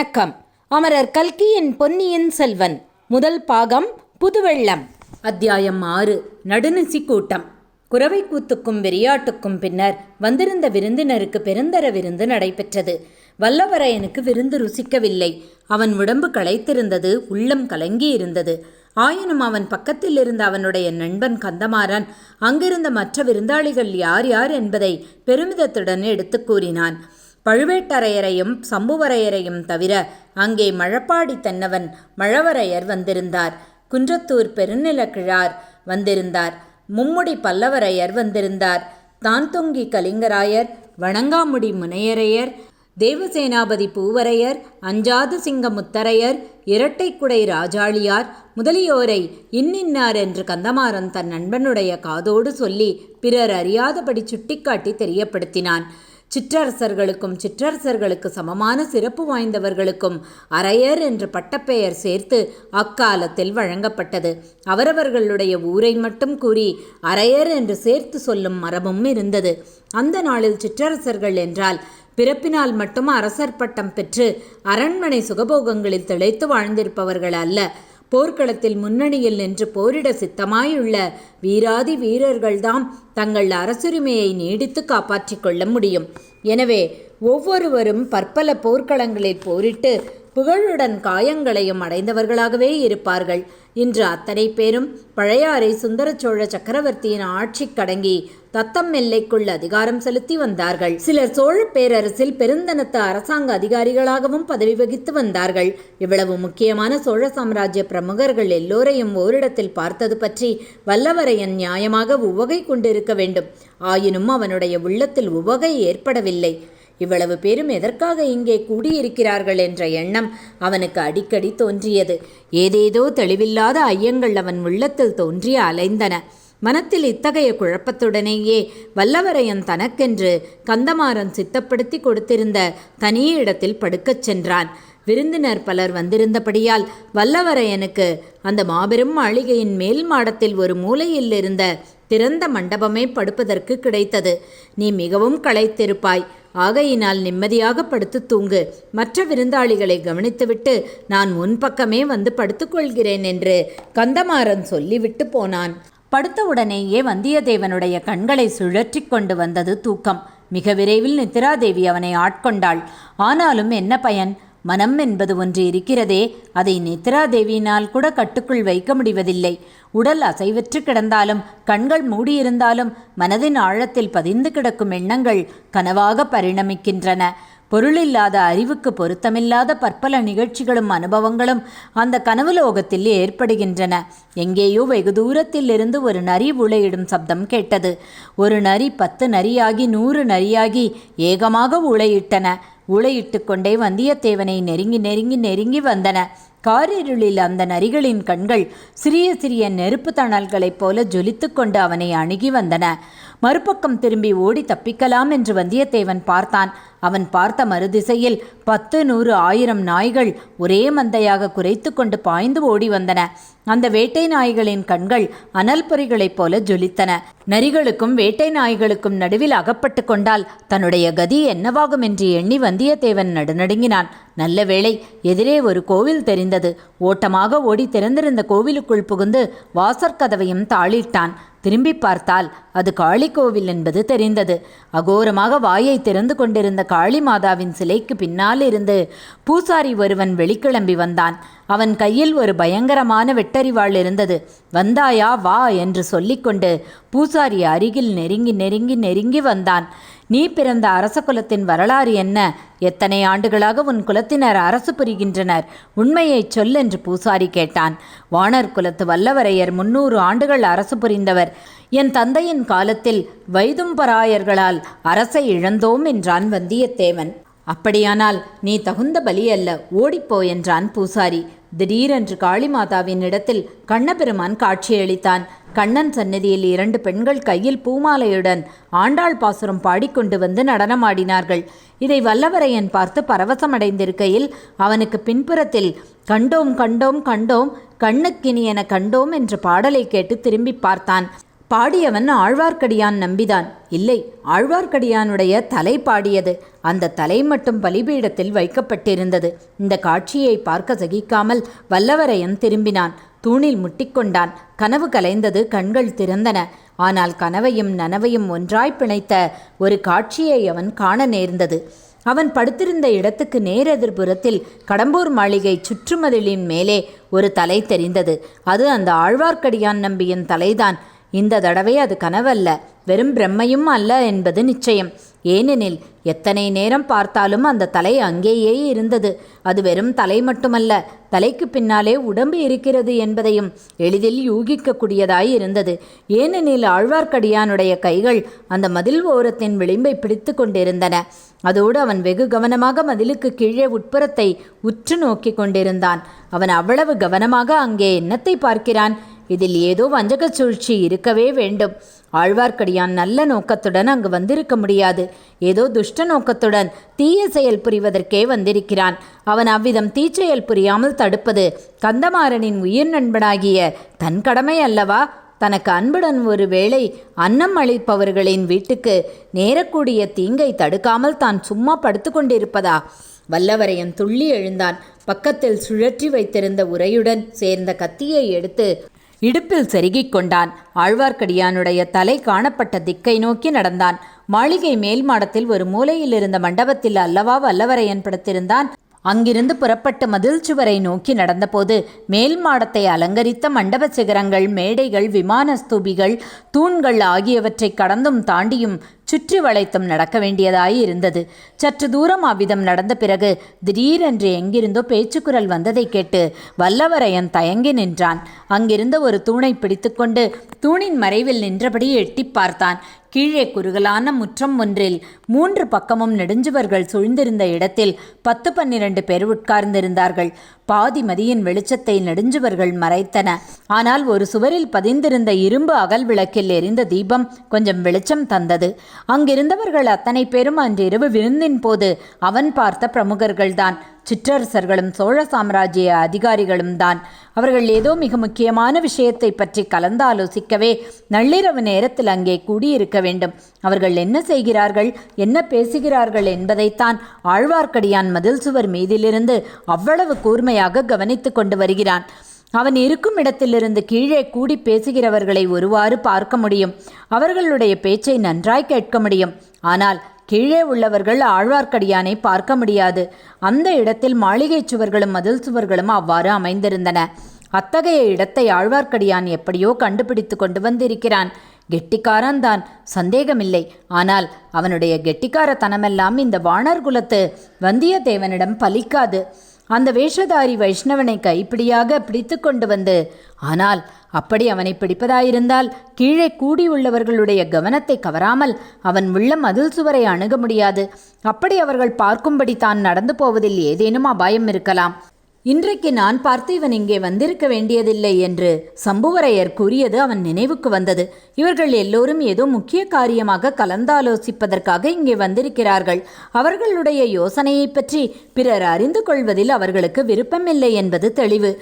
வணக்கம். அமரர் கல்கியின் பொன்னியின் செல்வன். முதல் பாகம் புதுவெள்ளம். அத்தியாயம் ஆறு நடுநிசி கூட்டம். குறவை கூத்துக்கும் வெறியாட்டுக்கும் பின்னர் வந்திருந்த விருந்தினருக்கு பெருந்தர விருந்து நடைபெற்றது. வல்லவரையனுக்கு விருந்து ருசிக்கவில்லை. அவன் உடம்பு களைத்திருந்தது உள்ளம் கலங்கியிருந்தது. ஆயினும் அவன் பக்கத்தில் இருந்த அவனுடைய நண்பன் கந்தமாறன் அங்கிருந்த மற்ற விருந்தாளிகள் யார் யார் என்பதை பெருமிதத்துடன் எடுத்துக் கூறினான். பழுவேட்டரையரையும் சம்புவரையரையும் தவிர அங்கே மழப்பாடி தென்னவன் மழவரையர் வந்திருந்தார். குன்றத்தூர் பெருநிலக்கிழார் வந்திருந்தார். மும்முடி பல்லவரையர் வந்திருந்தார். தான்தொங்கி கலிங்கராயர் வணங்காமுடி முனையரையர் தேவசேனாபதி பூவரையர் அஞ்சாது சிங்க முத்தரையர் இரட்டைக்குடை ராஜாளியார் முதலியோரை இன்னின்னார் என்று கந்தமாறன் தன் நண்பனுடைய காதோடு சொல்லி பிறர் அறியாதபடி சுட்டிக்காட்டி தெரியப்படுத்தினான். சிற்றரசர்களுக்கும் சிற்றரசர்களுக்கு சமமான சிறப்பு வாய்ந்தவர்களுக்கும் அரையர் என்ற பட்டப்பெயர் சேர்த்து அக்காலத்தில் வழங்கப்பட்டது. அவரவர்களுடைய ஊரை மட்டும் கூறி அரையர் என்று சேர்த்து சொல்லும் மரபும் இருந்தது. அந்த நாளில் சிற்றரசர்கள் என்றால் பிறப்பினால் மட்டும் அரசர் பட்டம் பெற்று அரண்மனை சுகபோகங்களில் திளைத்து வாழ்ந்திருப்பவர்கள் அல்ல. போர்க்களத்தில் முன்னணியில் நின்று போரிட சித்தமாயுள்ள வீராதி வீரர்கள்தாம் தங்கள் அரசுரிமையை நீடித்து காப்பாற்றிக் கொள்ள முடியும். எனவே ஒவ்வொருவரும் பற்பல போர்க்களங்களில் போரிட்டு புகழுடன் காயங்களையும் அடைந்தவர்களாகவே இருப்பார்கள். இன்று அத்தனை பேரும் பழையாறை சுந்தர சோழ சக்கரவர்த்தியின் ஆட்சி கடங்கி தத்தம் எல்லைக்குள் அதிகாரம் செலுத்தி வந்தார்கள். சிலர் சோழ பேரரசில் பெருந்தனத்து அரசாங்க அதிகாரிகளாகவும் பதவி வகித்து வந்தார்கள். இவ்வளவு முக்கியமான சோழ சாம்ராஜ்ய பிரமுகர்கள் எல்லோரையும் ஓரிடத்தில் பார்த்தது பற்றி வல்லவரையன் நியாயமாக உவகை கொண்டிருக்க வேண்டும். ஆயினும் அவனுடைய உள்ளத்தில் உவகை ஏற்படவில்லை. இவ்வளவு பேரும் எதற்காக இங்கே கூடியிருக்கிறார்கள் என்ற எண்ணம் அவனுக்கு அடிக்கடி தோன்றியது. ஏதேதோ தெளிவில்லாத ஐயங்கள் அவன் உள்ளத்தில் தோன்றி அலைந்தன. மனத்தில் இத்தகைய குழப்பத்துடனேயே வல்லவரையன் தனக்கென்று கந்தமாறன் சித்தப்படுத்தி கொடுத்திருந்த தனிய இடத்தில் படுக்கச் சென்றான். விருந்தினர் பலர் வந்திருந்தபடியால் வல்லவரையனுக்கு அந்த மாபெரும் மாளிகையின் மேல் மாடத்தில் ஒரு மூலையில் இருந்த திறந்த மண்டபமே படுப்பதற்கு கிடைத்தது. நீ மிகவும் களைத்திருப்பாய். ஆகையினால் நிம்மதியாக படுத்து தூங்கு. மற்ற விருந்தாளிகளை கவனித்துவிட்டு நான் முன்பக்கமே வந்து படுத்துக்கொள்கிறேன் என்று கந்தமாறன் சொல்லிவிட்டு போனான். படுத்தவுடனேயே வந்தியத்தேவனுடைய கண்களை சுழற்றி கொண்டு வந்தது தூக்கம். மிக விரைவில் நித்திராதேவி அவனை ஆட்கொண்டாள். ஆனாலும் என்ன பயன்? மனம் என்பது ஒன்று இருக்கிறதே. அதை நித்ராதேவியினால் கூட கட்டுக்குள் வைக்க முடிவதில்லை. உடல் அசைவற்று கிடந்தாலும் கண்கள் மூடியிருந்தாலும் மனதின் ஆழத்தில் பதிந்து கிடக்கும் எண்ணங்கள் கனவாக பரிணமிக்கின்றன. பொருளில்லாத அறிவுக்கு பொருத்தமில்லாத பற்பல நிகழ்ச்சிகளும் அனுபவங்களும் அந்த கனவுலோகத்தில் ஏற்படுகின்றன. எங்கேயோ வெகு தூரத்தில் இருந்து ஒரு நரி உளையிடும் சப்தம் கேட்டது. ஒரு நரி பத்து நரியாகி நூறு நரியாகி ஏகமாக உளையிட்டன ஊளையிட்டு கொண்டே வந்தியத்தேவனை நெருங்கி நெருங்கி நெருங்கி வந்தன. காரிருளில் அந்த நரிகளின் கண்கள் சிறிய சிறிய நெருப்பு தணல்களைப் போல ஜொலித்து கொண்டு அவனை அணுகி வந்தன. மறுபக்கம் திரும்பி ஓடி தப்பிக்கலாம் என்று வந்தியத்தேவன் பார்த்தான். அவன் பார்த்த மறுதிசையில் பத்து நூறு ஆயிரம் நாய்கள் ஒரே மந்தையாக குறைத்து கொண்டு பாய்ந்து ஓடி வந்தன. அந்த வேட்டை நாய்களின் கண்கள் அனல் பொறிகளைப் போல ஜொலித்தன. நரிகளுக்கும் வேட்டை நாய்களுக்கும் நடுவில் அகப்பட்டு கொண்டால் தன்னுடைய கதி என்னவாகும் என்று எண்ணி வந்தியத்தேவன் நடுநடுங்கினான். நல்ல வேளை எதிரே ஒரு கோவில் தெரிந்தது. ஓட்டமாக ஓடி திறந்திருந்த கோவிலுக்குள் புகுந்து வாசற்கதவையும் தாளிட்டான். திரும்பி பார்த்தால் அது காளி கோவில் என்பது தெரிந்தது. அகோரமாக வாயை திறந்து கொண்டிருந்த காளி மாதாவின் சிலைக்கு பின்னால் இருந்து பூசாரி ஒருவன் வெளிக்கிளம்பி வந்தான். அவன் கையில் ஒரு பயங்கரமான வெட்டறிவாள் இருந்தது. வந்தாயா வா என்று சொல்லிக்கொண்டு பூசாரி அருகில் நெருங்கி நெருங்கி நெருங்கி வந்தான். நீ பிறந்த அரச குலத்தின் வரலாறு என்ன? எத்தனை ஆண்டுகளாக உன் குலத்தினர் அரசு புரிகின்றனர்? உண்மையைச் சொல் என்று பூசாரி கேட்டான். வானர் குலத்து வல்லவரையர் முன்னூறு ஆண்டுகள் அரசு புரிந்தவர். என் தந்தையின் காலத்தில் வைதும்பராயர்களால் அரசை இழந்தோம் என்றான் வந்தியத்தேவன். அப்படியானால் நீ தகுந்த பலி அல்ல ஓடிப்போ என்றான் பூசாரி. திடீரென்று காளிமாதாவின் இடத்தில் கண்ணபெருமான் காட்சியளித்தான். கண்ணன் சந்நிதியில் இரண்டு பெண்கள் கையில் பூமாலையுடன் ஆண்டாள் பாசுரம் பாடிக்கொண்டு வந்து நடனமாடினார்கள். இதை வல்லவரையன் பார்த்து பரவசமடைந்திருக்கையில் அவனுக்கு பின்புறத்தில் கண்டோம் கண்டோம் கண்டோம் கண்ணுக்கினி என கண்டோம் என்ற பாடலை கேட்டு திரும்பி பார்த்தான். பாடியவன் ஆழ்வார்க்கடியான் நம்பிதான். இல்லை ஆழ்வார்க்கடியானுடைய தலை பாடியது. அந்த தலை மட்டும் பலிபீடத்தில் வைக்கப்பட்டிருந்தது. இந்த காட்சியை பார்க்க சகிக்காமல் வல்லவரையன் திரும்பினான். தூணில் முட்டிக்கொண்டான். கனவு கலைந்தது கண்கள் திறந்தன. ஆனால் கனவையும் நனவையும் ஒன்றாய் பிணைத்த ஒரு காட்சியை அவன் காண நேர்ந்தது. அவன் படுத்திருந்த இடத்துக்கு நேரெதிர்புறத்தில் கடம்பூர் மாளிகை சுற்றுமதிலின் மேலே ஒரு தலை தெரிந்தது. அது அந்த ஆழ்வார்க்கடியான் நம்பியின் தலைதான். இந்த தடவை அது கனவல்ல. வெறும் பிரம்மையும் அல்ல என்பது நிச்சயம். ஏனெனில் எத்தனை நேரம் பார்த்தாலும் அந்த தலை அங்கேயே இருந்தது. அது வெறும் தலை மட்டுமல்ல தலைக்கு பின்னாலே உடம்பு இருக்கிறது என்பதையும் எளிதில் யூகிக்கக்கூடியதாய் இருந்தது. ஏனெனில் ஆழ்வார்க்கடியானுடைய கைகள் அந்த மதில் ஓரத்தின் விளிம்பை பிடித்து கொண்டிருந்தன. அதோடு அவன் வெகு கவனமாக மதிலுக்கு கீழே உட்புறத்தை உற்று நோக்கி கொண்டிருந்தான். அவன் அவ்வளவு கவனமாக அங்கே என்னத்தை பார்க்கிறான்? இதில் ஏதோ வஞ்சக சூழ்ச்சி இருக்கவே வேண்டும். ஆழ்வார்க்கடியான் நல்ல நோக்கத்துடன் அங்கு வந்திருக்க முடியாது. ஏதோ துஷ்ட நோக்கத்துடன் தீய செயல் புரிவதற்கே வந்திருக்கிறான். அவன் அவ்விதம் தீச்செயல் புரியாமல் தடுப்பது கந்தமாறனின் உயிர் நண்பனாகிய தன் கடமை அல்லவா? தனக்கு அன்புடன் ஒரு வேளை அன்னம் அளிப்பவர்களின் வீட்டுக்கு நேரக்கூடிய தீங்கை தடுக்காமல் தான் சும்மா படுத்து கொண்டிருப்பதா? வல்லவரையன் துள்ளி எழுந்தான். பக்கத்தில் சுழற்றி வைத்திருந்த உரையுடன் சேர்ந்த கத்தியை எடுத்து இடுப்பில் செருகிக் கொண்டான். ஆழ்வார்க்கடியானுடைய தலை காணப்பட்ட திக்கை நோக்கி நடந்தான். மாளிகை மேல் மாடத்தில் ஒரு மூலையில் இருந்த மண்டபத்தில் அல்லவா வல்லவரையன் படுத்திருந்தான் அங்கிருந்து புறப்பட்டு மதில் சுவரை நோக்கி நடந்தபோது மேல் மாடத்தை அலங்கரித்த மண்டப சிகரங்கள் மேடைகள் விமான ஸ்தூபிகள் தூண்கள் ஆகியவற்றை கடந்தும் தாண்டியும் சுற்றி வளைத்தும் நடக்க வேண்டியதாய் இருந்தது. சற்று தூரம் அவ்விதம் நடந்த பிறகு திடீரென்று எங்கிருந்தோ பேச்சுக்குரல் வந்ததை கேட்டு வல்லவரையன் தயங்கி நின்றான். அங்கிருந்த ஒரு தூணை பிடித்துக்கொண்டு தூணின் மறைவில் நின்றபடி எட்டி பார்த்தான். கீழே குறுகலான முற்றம் ஒன்றில் மூன்று பக்கமும் நெடுஞ்சுவர்கள் சூழ்ந்திருந்த இடத்தில் பத்து பன்னிரண்டு பேர் உட்கார்ந்திருந்தார்கள். பாதி மதியின் வெளிச்சத்தை நெடுஞ்சுவர்கள் மறைத்தன. ஆனால் ஒரு சுவரில் பதிந்திருந்த இரும்பு அகல் விளக்கில் எரிந்த தீபம் கொஞ்சம் வெளிச்சம் தந்தது. அங்கிருந்தவர்கள் அத்தனை பேரும் அன்றிரவு விருந்தின் போது அவன் பார்த்த பிரமுகர்கள்தான். சிற்றரசர்களும் சோழ சாம்ராஜ்ய அதிகாரிகளும் தான். அவர்கள் ஏதோ மிக முக்கியமான விஷயத்தை பற்றி கலந்தாலோசிக்கவே நள்ளிரவு நேரத்தில் அங்கே கூடியிருக்க வேண்டும். அவர்கள் என்ன செய்கிறார்கள் என்ன பேசுகிறார்கள் என்பதைத்தான் ஆழ்வார்க்கடியான் மதில் சுவர் மீதிலிருந்து அவ்வளவு கூர்மையாக கவனித்து கொண்டு வருகிறான். அவன் இருக்கும் இடத்திலிருந்து கீழே கூடி பேசுகிறவர்களை ஒருவாறு பார்க்க முடியும். அவர்களுடைய பேச்சை நன்றாய் கேட்க முடியும். ஆனால் கீழே உள்ளவர்கள் ஆழ்வார்க்கடியானை பார்க்க முடியாது. அந்த இடத்தில் மாளிகை சுவர்களும் மதில் சுவர்களும் அவ்வாறு அமைந்திருந்தன. அத்தகைய இடத்தை ஆழ்வார்க்கடியான் எப்படியோ கண்டுபிடித்து கொண்டு வந்திருக்கிறான். கெட்டிக்காரன்தான் சந்தேகமில்லை. ஆனால் அவனுடைய கெட்டிக்காரத்தனமெல்லாம் இந்த வானர் குலத்து வந்தியத்தேவனிடம் பலிக்காது. அந்த வேஷதாரி வைஷ்ணவனை கைப்பிடியாக பிடித்து கொண்டு வந்து ஆனால் அப்படி அவனை பிடிப்பதாயிருந்தால் கீழே கூடியுள்ளவர்களுடைய கவனத்தை கவராமல் அவன் உள்ள மதில் சுவரை அணுக முடியாது. அப்படி அவர்கள் பார்க்கும்படி தான் நடந்து போவதில் ஏதேனும் அபாயம் இருக்கலாம். இன்றைக்கு நான் பார்த்து இவன் இங்கே வந்திருக்க வேண்டியதில்லை என்று சம்புவரையர் கூறியது அவன் நினைவுக்கு வந்தது. இவர்கள் எல்லோரும் ஏதோ முக்கிய காரியமாக கலந்தாலோசிப்பதற்காக இங்கே வந்திருக்கிறார்கள். அவர்களுடைய யோசனையை பற்றி பிறர் அறிந்து கொள்வதில் அவர்களுக்கு விருப்பமில்லை என்பது தெளிவு.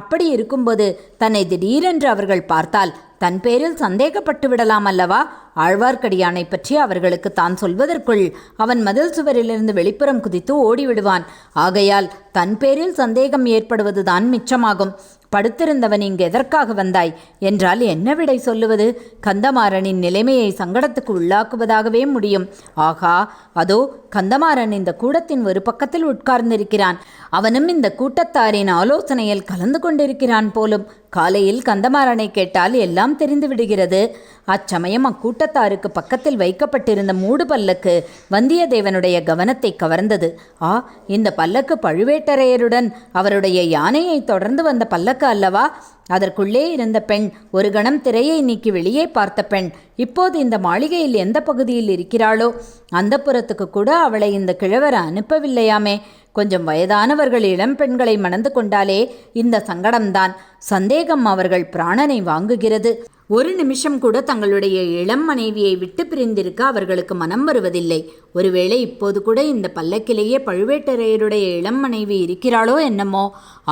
அப்படி இருக்கும்போது தன்னை திடீரென்று அவர்கள் பார்த்தால் தன் பேரில் சந்தேகப்பட்டு விடலாம் அல்லவா? ஆழ்வார்க்கடியானை பற்றி அவர்களுக்கு தான் சொல்வதற்குள் அவன் மதில் சுவரிலிருந்து வெளிப்புறம் குதித்து ஓடிவிடுவான். ஆகையால் தன் பேரில் சந்தேகம் ஏற்படுவதுதான் மிச்சமாகும். படுத்திருந்தவன் இங்கு எதற்காக வந்தாய்? என்றால் என்ன விடை சொல்லுவது? கந்தமாறனின் நிலைமையை சங்கடத்துக்கு உள்ளாக்குவதாகவே முடியும். ஆகா அதோ கந்தமாறன் இந்த கூடத்தின் ஒரு பக்கத்தில் உட்கார்ந்திருக்கிறான். அவனும் இந்த கூட்டத்தாரின் ஆலோசனையில் கலந்து கொண்டிருக்கிறான் போலும். காலையில் கந்தமாறனை கேட்டால் எல்லாம் தெரிந்து விடுகிறது. அச்சமயம் அக்கூட்டத்தாருக்கு பக்கத்தில் வைக்கப்பட்டிருந்த மூடு பல்லக்கு வந்தியத்தேவனுடைய கவனத்தை கவர்ந்தது. ஆ இந்த பல்லக்கு பழுவேட்டரையருடன் அவருடைய யானையை தொடர்ந்து வந்த பல்லக்கு அல்லவா? அதற்குள்ளே இருந்த பெண் ஒரு கணம் திரையை நீக்கி வெளியே பார்த்த பெண் இப்போது இந்த மாளிகையில் எந்த பகுதியில் இருக்கிறாளோ? அந்த புறத்துக்கு கூட அவளை இந்த கிழவர் அனுப்பவில்லையாமே. கொஞ்சம் வயதானவர்கள் இளம் பெண்களை மணந்து கொண்டாலே இந்த சங்கடம்தான். சந்தேகம் அவர்கள் பிராணனை வாங்குகிறது. ஒரு நிமிஷம் கூட தங்களுடைய இளம் மனைவியை விட்டு பிரிந்திருக்க அவர்களுக்கு மனம் வருவதில்லை. ஒருவேளை இப்போது கூட இந்த பல்லக்கிலேயே பழுவேட்டரையருடைய இளம் மனைவி இருக்கிறாளோ என்னமோ.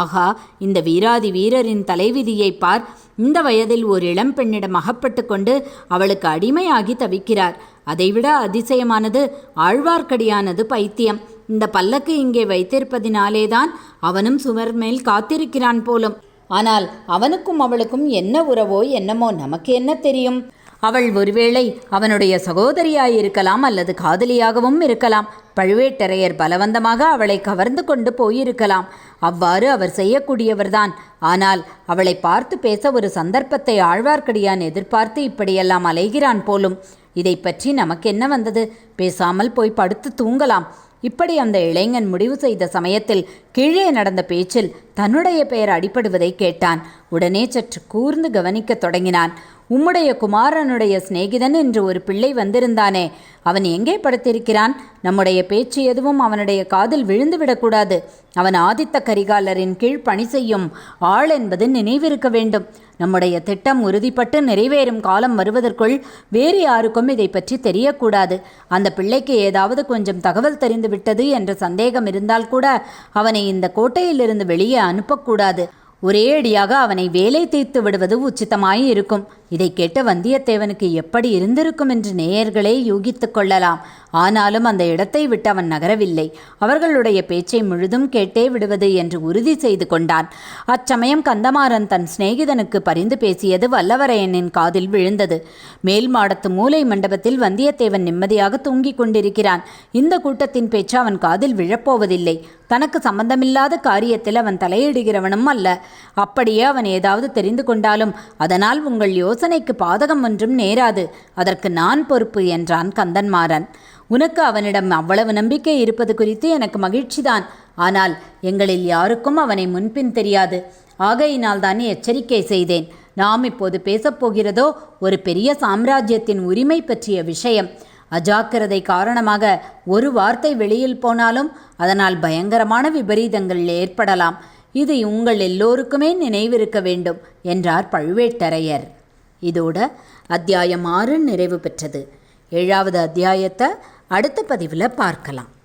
ஆகா இந்த வீராதி வீரரின் தலைவிதியை பார். இந்த வயதில் ஒரு இளம் பெண்ணிடம் அகப்பட்டு கொண்டு அவளுக்கு அடிமையாகி தவிக்கிறார். அதைவிட அதிசயமானது ஆழ்வார்க்கடியானது பைத்தியம். இந்த பல்லக்கு இங்கே வைத்திருப்பதினாலேதான் அவனும் சுவர் மேல் காத்திருக்கிறான் போலும். ஆனால் அவனுக்கும் அவளுக்கும் என்ன உறவோ என்னமோ நமக்கு என்ன தெரியும்? அவள் ஒருவேளை அவனுடைய சகோதரியாயிருக்கலாம் அல்லது காதலியாகவும் இருக்கலாம். பழுவேட்டரையர் பலவந்தமாக அவளை கவர்ந்து கொண்டு போயிருக்கலாம். அவ்வாறு அவர் செய்யக்கூடியவர்தான். ஆனால் அவளை பார்த்து பேச ஒரு சந்தர்ப்பத்தை ஆழ்வார்க்கடியான் எதிர்பார்த்து இப்படியெல்லாம் அலைகிறான் போலும். இதை பற்றி நமக்கு என்ன வந்தது? பேசாமல் போய் படுத்து தூங்கலாம். இப்படி அந்த இளைஞன் முடிவு செய்த சமயத்தில் கீழே நடந்த பேச்சில் தன்னுடைய பெயர் அடிபடுவதை கேட்டான். உடனே சற்று கூர்ந்து கவனிக்கத் தொடங்கினான். உம்முடைய குமாரனுடைய சிநேகிதன் என்று ஒரு பிள்ளை வந்திருந்தானே. அவன் எங்கே படுத்திருக்கிறான்? நம்முடைய பேச்சு எதுவும் அவனுடைய காதில் விழுந்துவிடக்கூடாது. அவன் ஆதித்த கரிகாலரின் கீழ் பணி செய்யும் ஆள் என்பது நினைவிருக்க வேண்டும். நம்முடைய திட்டம் உறுதிப்பட்டு நிறைவேறும் காலம் வருவதற்குள் வேறு யாருக்கும் இதை பற்றி தெரியக்கூடாது. அந்த பிள்ளைக்கு ஏதாவது கொஞ்சம் தகவல் தெரிந்துவிட்டது என்ற சந்தேகம் இருந்தால் கூட அவனை இந்த கோட்டையிலிருந்து வெளியே அனுப்பக்கூடாது. ஒரே அடியாக அவனை வேலை தீர்த்து விடுவது உச்சிதமாய் இருக்கும். இதை கேட்ட வந்தியத்தேவனுக்கு எப்படி இருந்திருக்கும் என்று நேயர்களே யூகித்துக் கொள்ளலாம். ஆனாலும் அந்த இடத்தை விட்டு அவன் நகரவில்லை. அவர்களுடைய பேச்சை முழுதும் கேட்டே விடுவது என்று உறுதி செய்து கொண்டான். அச்சமயம் கந்தமாறன் தன் சிநேகிதனுக்கு பரிந்து பேசியது வல்லவரையனின் காதில் விழுந்தது. மேல் மாடத்து மூலை மண்டபத்தில் வந்தியத்தேவன் நிம்மதியாக தூங்கிக் கொண்டிருக்கிறான். இந்த கூட்டத்தின் பேச்சு அவன் காதில் விழப்போவதில்லை. தனக்கு சம்பந்தமில்லாத காரியத்தில் அவன் தலையிடுகிறவனும் அல்ல. அப்படியே அவன் ஏதாவது தெரிந்து கொண்டாலும் அதனால் உங்கள் யோசனைக்கு பாதகம் ஒன்றும் நேராது. அதற்கு நான் பொறுப்பு என்றான் கந்தன்மாறன். உனக்கு அவனிடம் அவ்வளவு நம்பிக்கை இருப்பது குறித்து எனக்கு மகிழ்ச்சிதான். ஆனால் எங்களில் யாருக்கும் அவனை முன்பின் தெரியாது. ஆகையினால் தான் எச்சரிக்கை செய்தேன். நாம் இப்போது பேசப்போகிறதோ ஒரு பெரிய சாம்ராஜ்யத்தின் உரிமை பற்றிய விஷயம். அஜாக்கிரதை காரணமாக ஒரு வார்த்தை வெளியில் போனாலும் அதனால் பயங்கரமான விபரீதங்கள் ஏற்படலாம். இது உங்கள் எல்லோருக்குமே நினைவிருக்க வேண்டும் என்றார் பழுவேட்டரையர். இதோட அத்தியாயம் ஆறு நிறைவு பெற்றது. ஏழாவது அத்தியாயத்தை அடுத்த பதிவில் பார்க்கலாம்.